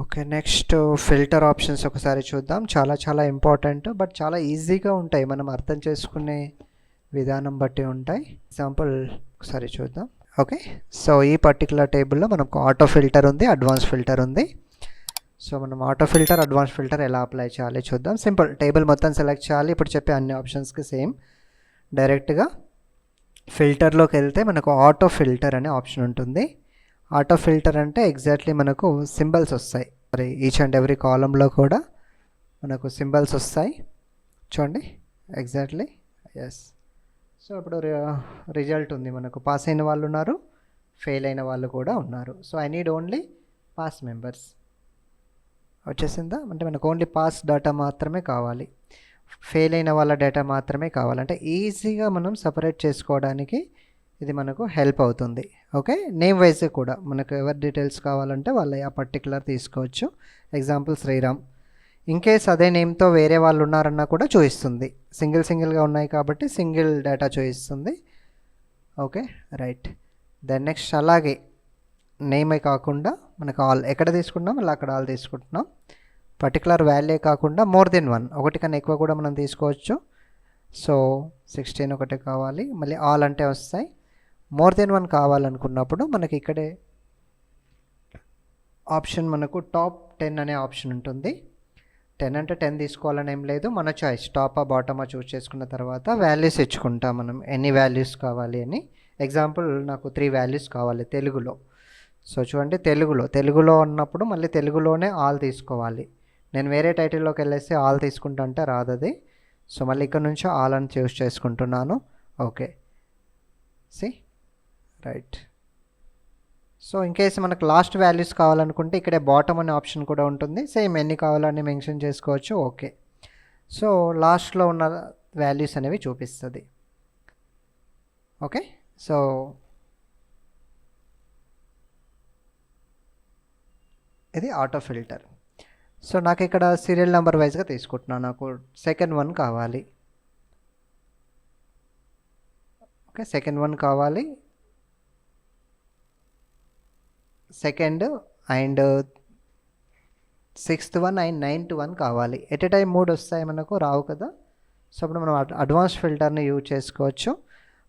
Okay next filter options ఒకసారి చూద్దాం. చాలా చాలా ఇంపార్టెంట్ బట్ చాలా ఈజీగా ఉంటాయి. మనం అర్థం చేసుకునే విధానం బట్టి ఉంటాయి. ఎగ్జాంపుల్ ఒకసారి చూద్దాం. ఓకే సో ఈ పర్టికులర్ టేబుల్లో మనకు ఆటో ఫిల్టర్ ఉంది అడ్వాన్స్ ఫిల్టర్ ఉంది. సో మనం ఆటో ఫిల్టర్ అడ్వాన్స్ ఫిల్టర్ ఎలా అప్లై చేయాలి చూద్దాం. సింపుల్ టేబుల్ మొత్తం సెలెక్ట్ చేయాలి. ఇప్పుడు చెప్పే అన్ని ఆప్షన్స్కి సేమ్ డైరెక్ట్గా ఫిల్టర్లోకి వెళ్తే మనకు ఆటో ఫిల్టర్ అనే ఆప్షన్ ఉంటుంది. ఆటో ఫిల్టర్ అంటే ఎగ్జాక్ట్లీ మనకు సింబల్స్ వస్తాయి. మరి ఈచ్ అండ్ ఎవ్రీ కాలంలో కూడా మనకు సింబల్స్ వస్తాయి. చూడండి. ఎగ్జాక్ట్లీ. ఎస్ సో ఇప్పుడు రిజల్ట్ ఉంది మనకు. పాస్ అయిన వాళ్ళు ఉన్నారు. ఫెయిల్ అయిన వాళ్ళు కూడా ఉన్నారు. So I need only pass members. వచ్చేసిందా? అంటే మనకు ఓన్లీ పాస్ డేటా మాత్రమే కావాలి. ఫెయిల్ అయిన వాళ్ళ డేటా మాత్రమే కావాలంటే ఈజీగా మనం సపరేట్ చేసుకోవడానికి ఇది మనకు హెల్ప్ అవుతుంది. ఓకే నేమ్ వైజ్ కూడా మనకు ఎవరి డీటెయిల్స్ కావాలంటే వాళ్ళ ఆ పర్టికులర్ తీసుకోవచ్చు. ఎగ్జాంపుల్ శ్రీరామ్. ఇన్ కేస్ అదే నేమ్తో వేరే వాళ్ళు ఉన్నారన్నా కూడా చూపిస్తుంది. సింగిల్ సింగిల్గా ఉన్నాయి కాబట్టి సింగిల్ డేటా చూపిస్తుంది. ఓకే రైట్ దెన్ నెక్స్ట్ అలాగే నేమే కాకుండా మనకు ఆల్ ఎక్కడ తీసుకుంటున్నాం? అలా అక్కడ ఆల్ తీసుకుంటున్నాం. పర్టికులర్ వాల్యూ కాకుండా మోర్ దెన్ వన్ ఒకటి కన్నా ఎక్కువ కూడా మనం తీసుకోవచ్చు. సో సిక్స్టీన్ ఒకటి కావాలి. మళ్ళీ ఆల్ అంటే వస్తాయి. మోర్ దెన్ వన్ కావాలనుకున్నప్పుడు మనకి ఇక్కడే ఆప్షన్ మనకు టాప్ టెన్ అనే ఆప్షన్ ఉంటుంది. టెన్ అంటే టెన్ తీసుకోవాలని ఏం లేదు మన చాయిస్ టాపా బాటమా చూస్ చేసుకున్న తర్వాత వాల్యూస్ ఇచ్చుకుంటాం మనం. ఎన్ని వాల్యూస్ కావాలి అని. ఎగ్జాంపుల్ నాకు త్రీ వాల్యూస్ కావాలి తెలుగులో. సో చూడండి తెలుగులో. తెలుగులో ఉన్నప్పుడు మళ్ళీ తెలుగులోనే ఆల్ తీసుకోవాలి. నేను వేరే టైటిల్లోకి వెళ్ళేసి ఆల్ తీసుకుంటా అంటే రాదది సో మళ్ళీ ఇక్కడ నుంచి ఆల్ అని చూస్ చేసుకుంటున్నాను. Okay see right so in case మనకు లాస్ట్ వాల్యూస్ కావాలనుకుంటే ఇక్కడే బాటమ్ అనే ఆప్షన్ కూడా ఉంటుంది. సేమ్ ఎన్ని కావాలని మెన్షన్ చేసుకోవచ్చు. ఓకే సో లాస్ట్లో ఉన్న వాల్యూస్ అనేవి చూపిస్తుంది. ఓకే సో ఇది ఆటో ఫిల్టర్ సో నాకు ఇక్కడ సీరియల్ నెంబర్ వైజ్గా తీసుకుంటున్నాను. నాకు సెకండ్ వన్ కావాలి. ఓకే సెకండ్ వన్ కావాలి. Second and sixth one and ninth one కావాలి. ఎట్ ఎ టైం మూడు వస్తాయి మనకు రావు కదా. సో అప్పుడు మనం అడ్వాన్స్ ఫిల్టర్ని యూజ్ చేసుకోవచ్చు.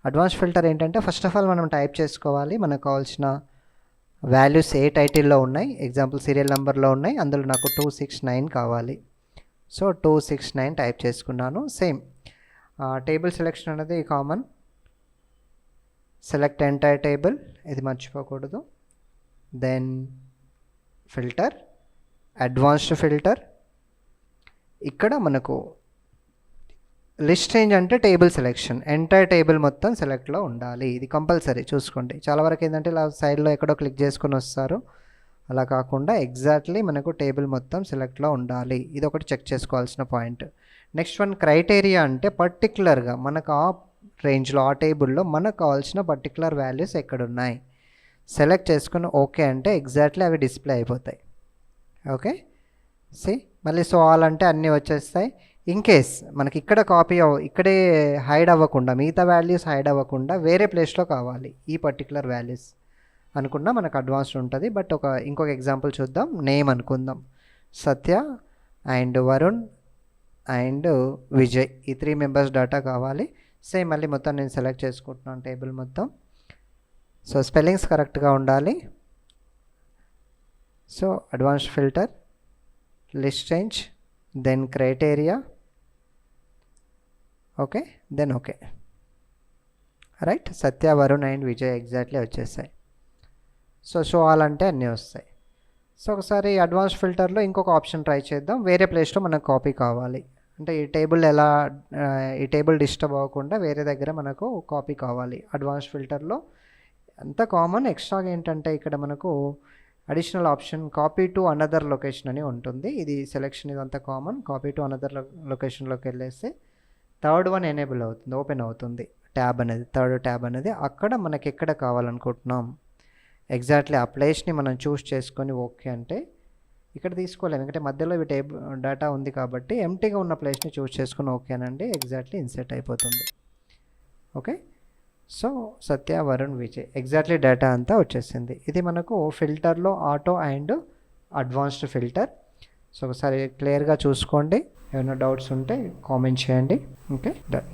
అడ్వాన్స్ ఫిల్టర్ ఏంటంటే ఫస్ట్ ఆఫ్ ఆల్ మనం టైప్ చేసుకోవాలి. మనకు కావాల్సిన వాల్యూస్ ఏ టైటిల్లో ఉన్నాయి. ఎగ్జాంపుల్ సీరియల్ నెంబర్లో ఉన్నాయి. అందులో నాకు టూ సిక్స్ నైన్ కావాలి. So two six nine type చేసుకున్నాను. సేమ్ టేబుల్ సెలెక్షన్ అనేది కామన్ సెలెక్ట్ ఎంటైర్ టేబుల్ ఇది మర్చిపోకూడదు. దెన్ ఫిల్టర్ అడ్వాన్స్డ్ ఫిల్టర్ ఇక్కడ మనకు లిస్ట్ చేంజ్ అంటే టేబుల్ సెలెక్షన్ ఎంటైర్ టేబుల్ మొత్తం సెలెక్ట్లో ఉండాలి. ఇది కంపల్సరీ చూసుకోండి. చాలా వరకు ఏంటంటే ఇలా సైడ్లో ఎక్కడో క్లిక్ చేసుకొని వస్తారు. అలా కాకుండా ఎగ్జాక్ట్లీ మనకు టేబుల్ మొత్తం సెలెక్ట్లో ఉండాలి. ఇది ఒకటి చెక్ చేసుకోవాల్సిన పాయింట్ నెక్స్ట్ వన్ క్రైటీరియా అంటే పర్టికులర్గా మనకు ఆ రేంజ్లో ఆ టేబుల్లో మనకు కావాల్సిన పర్టికులర్ వాల్యూస్ ఎక్కడున్నాయి? సెలెక్ట్ చేసుకుని ఓకే అంటే ఎగ్జాక్ట్లీ అవి డిస్ప్లే అయిపోతాయి. ఓకే? సి మళ్ళీ సో ఆల్ అంటే అన్నీ వచ్చేస్తాయి. ఇన్ కేస్ మనకి ఇక్కడ కాపీ అవ్వ ఇక్కడే హైడ్ అవ్వకుండా మిగతా వాల్యూస్ హైడ్ అవ్వకుండా వేరే ప్లేస్లో కావాలి ఈ పర్టికులర్ వాల్యూస్ అనుకున్నా మనకు అడ్వాన్స్డ్ ఉంటుంది. బట్ ఒక ఇంకొక ఎగ్జాంపుల్ చూద్దాం. నేమ్ అనుకుందాం. సత్య అండ్ వరుణ్ అండ్ విజయ్ ఈ త్రీ మెంబర్స్ డేటా కావాలి. సేమ్ మళ్ళీ మొత్తం నేను సెలెక్ట్ చేసుకుంటున్నాను టేబుల్ మొత్తం. సో స్పెల్లింగ్స్ కరెక్ట్గా ఉండాలి so advance filter list change then criteria okay then okay right Satya Varun and Vijay exactly వచ్చేసాయి. సో షో ఆల్ అంటే అన్నీ వస్తాయి. సో ఒకసారి అడ్వాన్స్ ఫిల్టర్లో ఇంకొక ఆప్షన్ ట్రై చేద్దాం. వేరే ప్లేస్లో మనకు కాపీ కావాలి. అంటే ఈ టేబుల్ ఎలా ఈ టేబుల్ డిస్టర్బ్ అవ్వకుండా వేరే దగ్గర మనకు కాపీ కావాలి. అడ్వాన్స్ ఫిల్టర్లో అంత కామన్ ఎక్స్ట్రాగా ఏంటంటే ఇక్కడ మనకు additional option copy to another location అని ఉంటుంది. ఇది సెలెక్షన్ ఇదంతా కామన్ కాపీ టు అనదర్ లొకేషన్లోకి వెళ్ళేస్తే థర్డ్ వన్ ఎనేబుల్ అవుతుంది ఓపెన్ అవుతుంది. ట్యాబ్ అనేది థర్డ్ ట్యాబ్ అనేది అక్కడ మనకి ఎక్కడ కావాలనుకుంటున్నాం? ఎగ్జాక్ట్లీ ఆ ప్లేస్ని మనం చూస్ చేసుకొని ఓకే అంటే ఇక్కడ తీసుకోలేము. ఎందుకంటే మధ్యలో ఇవి టేబుల్ డేటా ఉంది కాబట్టి ఎంటీగా ఉన్న ప్లేస్ని చూస్ చేసుకుని ఓకే అనండి. ఎగ్జాక్ట్లీ ఇన్సెట్ అయిపోతుంది. Okay so Satya Varun Vijay exactly data అంతా వచ్చేసింది. ఇది మనకు ఫిల్టర్లో auto and advanced filter so ఒకసారి క్లియర్గా చూసుకోండి. ఏమైనా డౌట్స్ ఉంటే కామెంట్ చేయండి. Okay done